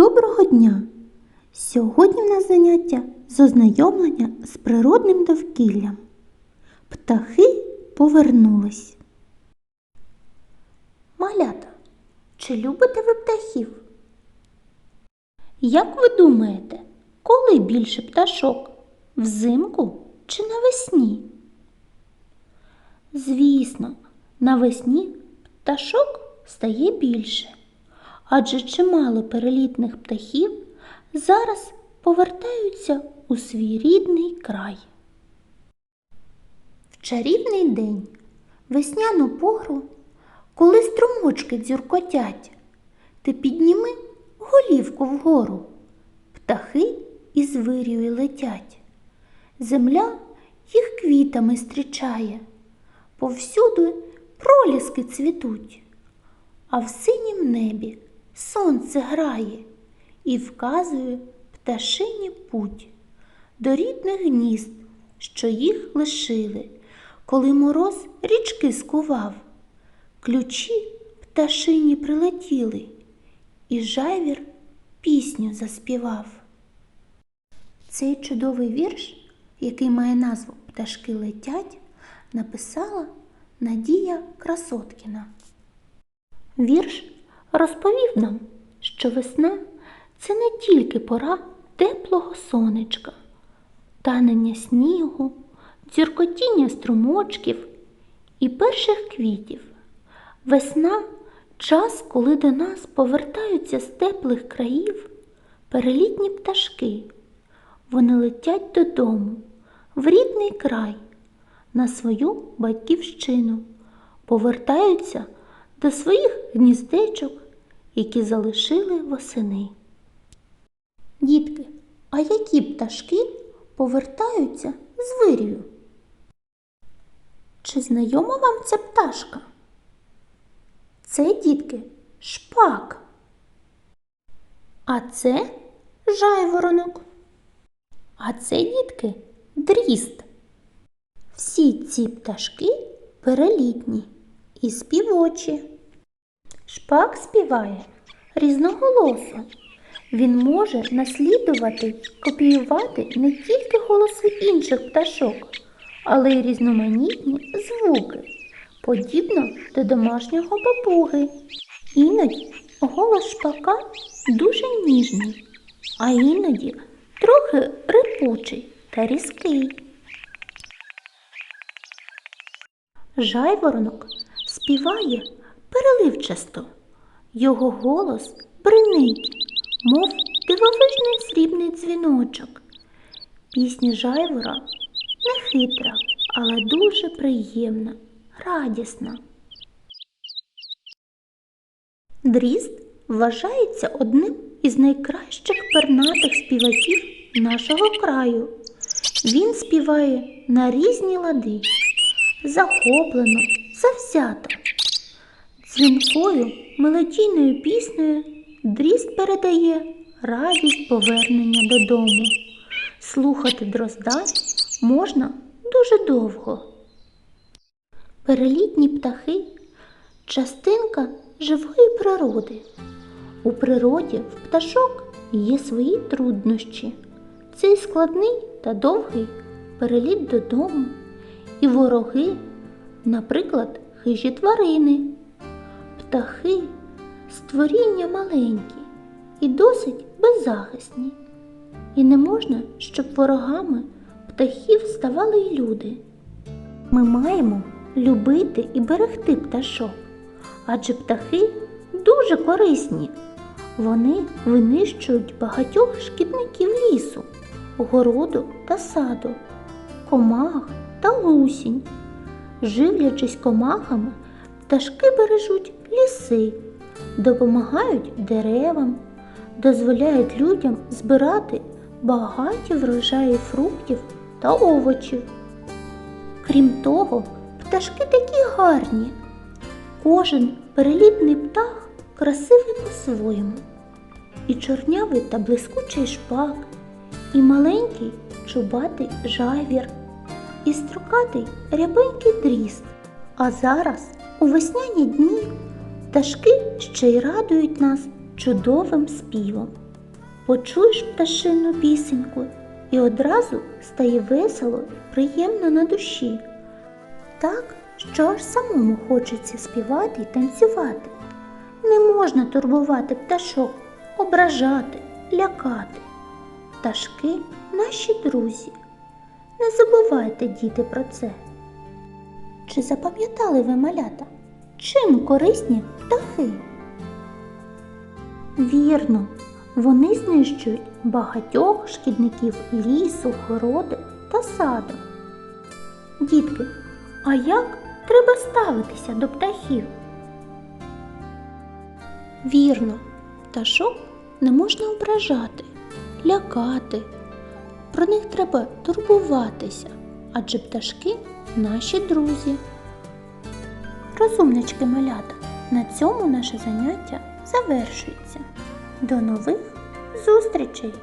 Доброго дня! Сьогодні в нас заняття з ознайомлення з природним довкіллям. Птахи повернулись. Малята, чи любите ви птахів? Як ви думаєте, коли більше пташок? Взимку чи навесні? Звісно, навесні пташок стає більше, адже чимало перелітних птахів зараз повертаються у свій рідний край. В чарівний день, весняну пору, коли струмочки дзюркотять, ти підніми голівку вгору, птахи із вирію летять. Земля їх квітами зустрічає, повсюди проліски цвітуть, а в синім небі сонце грає і вказує пташині путь до рідних гнізд, що їх лишили, коли мороз річки скував. Ключі пташині прилетіли, і жайвір пісню заспівав. Цей чудовий вірш, який має назву Пташки летять, написала Надія Красоткіна. Вірш розповів нам, що весна це не тільки пора теплого сонечка, танення снігу, дзюркотіння струмочків і перших квітів. Весна час, коли до нас повертаються з теплих країв перелітні пташки. Вони летять додому, в рідний край, на свою батьківщину, повертаються до своїх гніздечок, які залишили восени. Дітки, а які пташки повертаються з вирію? Чи знайома вам ця пташка? Це, дітки, шпак. А це жайворонок. А це, дітки, дріст. Всі ці пташки перелітні і співочі. Шпак співає різноголосо. Він може наслідувати, копіювати не тільки голоси інших пташок, але й різноманітні звуки, подібно до домашнього папуги. Іноді голос шпака дуже ніжний, а іноді трохи рипучий та різкий. Жайворонок співає переливчасто. Його голос бринить, мов дивовижний срібний дзвіночок. Пісня жайвора не хитра, але дуже приємна, радісна. Дрізд вважається одним із найкращих пернатих співаків нашого краю. Він співає на різні лади, захоплено, завзято. Дзвінкою мелодійною піснею дрізд передає радість повернення додому. Слухати дрозда можна дуже довго. Перелітні птахи частинка живої природи. У природі в пташок є свої труднощі. Цей складний та довгий переліт додому і вороги, наприклад, хижі тварини. Птахи створіння маленькі і досить беззахисні. І не можна, щоб ворогами птахів ставали й люди. Ми маємо любити і берегти пташок, адже птахи дуже корисні. Вони винищують багатьох шкідників лісу, городу та саду, комах та лусінь. Живлячись комахами, пташки бережуть ліси, допомагають деревам, дозволяють людям збирати багаті врожаї фруктів та овочів. Крім того, пташки такі гарні. Кожен перелітний птах красивий по-своєму. І чорнявий та блискучий шпак, і маленький чубатий жайвір, і строкатий рябенький дріст. А зараз, у весняні дні, пташки ще й радують нас чудовим співом. почуєш пташину пісеньку і одразу стає весело і приємно на душі. Так, що аж самому хочеться співати і танцювати. Не можна турбувати пташок, ображати, лякати. Пташки наші друзі. Не забувайте, діти, про це. Чи запам'ятали ви малята? Чим корисні птахи? Вірно, вони знищують багатьох шкідників лісу, городи та саду. Дітки, а як треба ставитися до птахів? Вірно, пташок не можна ображати, лякати. Про них треба турбуватися, адже пташки наші друзі. Розумнички малята, на цьому наше заняття завершується. До нових зустрічей!